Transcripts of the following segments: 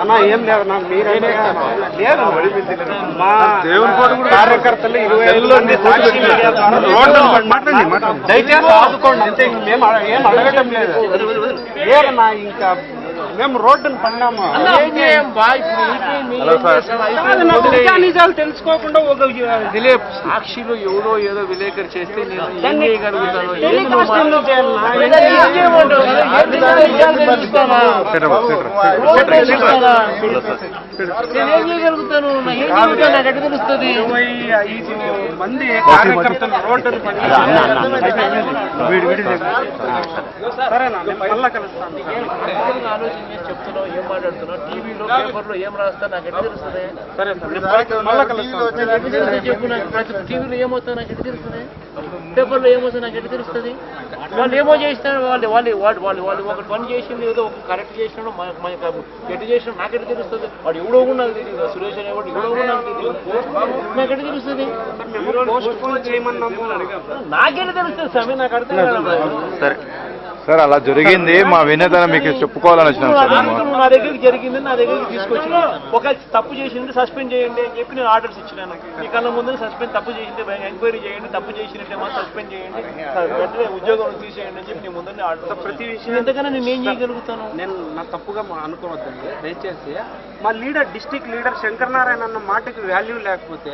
అన్న ఏం లేదు అన్న మీరైనా లేదు మా కార్యకర్తలు ఇరవై దయచేసి ఆదుకోండి అంతే మేము ఏం అడగటం లేదు. లేదన్నా ఇంకా మేము రోడ్డును పడినాము నిజాలు తెలుసుకోకుండా ఒక దిలీప్ సాక్షిలో ఎవరో ఏదో విలేకరు చేస్తే నేను ఏం చేయగలుగుతాను? నేనేం చేయగలుగుతాను? నాకు తెలుస్తుంది? ఇరవై ఐదు మంది కార్యకర్తలు రోడ్డును పడినాము సరేనా మళ్ళా కలుస్తాను. ఏం చెప్తున్నావు ఏం మాట్లాడుతున్నావు టీవీలో పేపర్లో ఏం రాస్తా నాకు ఎట్ట తెలుస్తుంది? చెప్పు నాకు టీవీలో ఏమవుతుందో నాకు ఎట్ట తెలుస్తుంది? పేపర్లో ఏమవుతుందో నాకు ఎట్ట తెలుస్తుంది? వాళ్ళు ఏమో చేస్తారు వాళ్ళు వాళ్ళు వాళ్ళు వాళ్ళు వాళ్ళు ఒక పని చేసింది ఏదో ఒక కరెక్ట్ చేసినాడు మనకు ఎట్ట చేసినా నాకు ఎట్ట తెలుస్తుంది? వాడు ఎవడో కూడా నాకు తెలియదు సురేష్ అనేవాడు ఎవడో కూడా నాకు తెలియదు. నాకు తెలుస్తుంది? పోస్ట్ పోన్ చేయమన్నాము నాకెట్ట తెలుస్తుంది సమయం నాకు అర్థం కాదు. సరే. సార్ అలా జరిగింది. మా వినేతన మీకు చెప్పుకోవాలని వచ్చినాం సార్ నా- మేము. నువ్వు నా దగ్గరికి జరిగింది నా దగ్గరికి తీసుకొచ్చి ఒక తప్పు చేసింది సస్పెండ్ చేయండి అని చెప్పి నేను ఆర్డర్స్ ఇచ్చినాను. మీ కళ్ళ ముందు సస్పెండ్ తప్పు చేసింది ఎంక్వైరీ చేయండి తప్పు చేసినట్టే మాత్రం సస్పెండ్ చేయండి. వెంటనే ఉద్యోగం తీసేయండి అని చెప్పి నీ ముందు ఆర్డర్ ప్రతి విషయం ఎంతకన్నా నేను ఏం చేయగలుగుతాను? నేను నా తప్పుగా మా- అనుకోవద్దండి. దయచేసి మా leader district leader Shankar Narayana అన్న మాటకి వాల్యూ లేకపోతే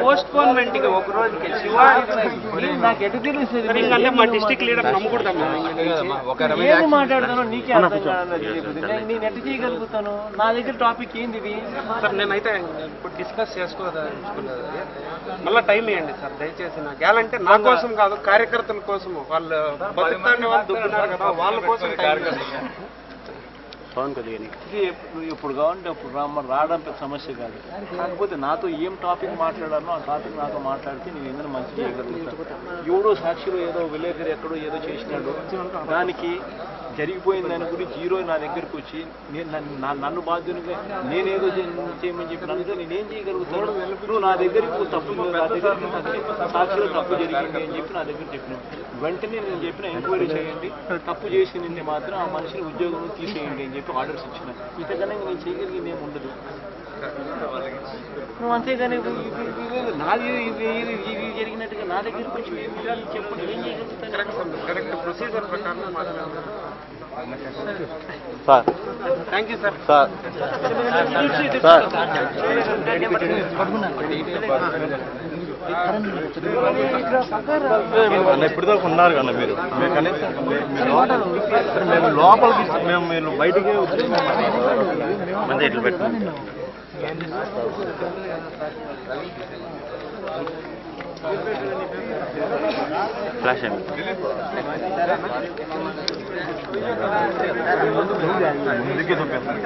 పోస్ట్ పోన్మెంట్కి ఒక రోజుకి శివ నాకు ఎటు అంటే మా డిస్టిక్ లీడర్ నమ్మకూడదాం ఏది మాట్లాడతానో నీకే అర్థం కాదన్నది నేను- ఎట్టు చేయగలుగుతాను? నా దగ్గర టాపిక్ ఏంది ఇది? సార్ నేనైతే ఇప్పుడు డిస్కస్ చేసుకోదలుచుకున్నది మళ్ళీ టైం ఇవ్వండి సార్ దయచేసి నాకు. ఎలాంటే నా కోసం కాదు కార్యకర్తల కోసం వాళ్ళు బతుకుతాండే వాళ్ళు దుబ్బున్నారు కదా వాళ్ళ కోసం పవన్ ఇవ్వండి. ఇప్పుడు ఎప్పుడు- కావాలంటే అప్పుడు రామ రావడం పెద్ద సమస్య కాదు. కాకపోతే నాతో ఏం టాపిక్ మాట్లాడానో ఆ టాపిక్ నాతో మాట్లాడితే నేను ఏదైనా మంచి చేయగలుగుతాను. ఎవడో సాక్షిలో ఏదో విలేకరు ఎక్కడో ఏదో చేసినాడు. దానికి జరిగిపోయిన దాని గురించి ఈ నా దగ్గరికి వచ్చి నేను నన్ను- నా- నన్ను బాధ్యునిగా నేనేదో చేయమని చెప్పి నేను నేనేం చేయగలుగుతాను? నువ్వు నా దగ్గరికి తప్పు నా సాక్షిలో తప్పు జరిగింది అని చెప్పి నా దగ్గర చెప్పిన. వెంటనే నేను చెప్పిన ఎంక్వైరీ చేయండి. తప్పు చేసింది మాత్రం ఆ మనిషిని ఉద్యోగం తీసేయండి అని చెప్పి ఆర్డర్స్ ఇచ్చిన ఇంతకన్నా నేను చేయగలిగింది ఏమి ఉండదు నువ్వు అంతేగాని నాది ఇది జరిగినట్టుగా నా దగ్గరికి వచ్చి ఏమి చెప్పండి ఏం చేయగలుగుతాను కరెక్ట్ ప్రొసీజర్ ప్రకారం మాట్లాడాలి sir thank you sir sir sir అన్న ఇప్పుడు దాకా ఉన్నారు కదా మీరు. మీరు కనీసం లోపల- మేము లోపలికి మేము మీరు బయటికి మంచి ఇట్లు పెట్టండి ఫ్లాష్ అండి ముందుకే చూపించండి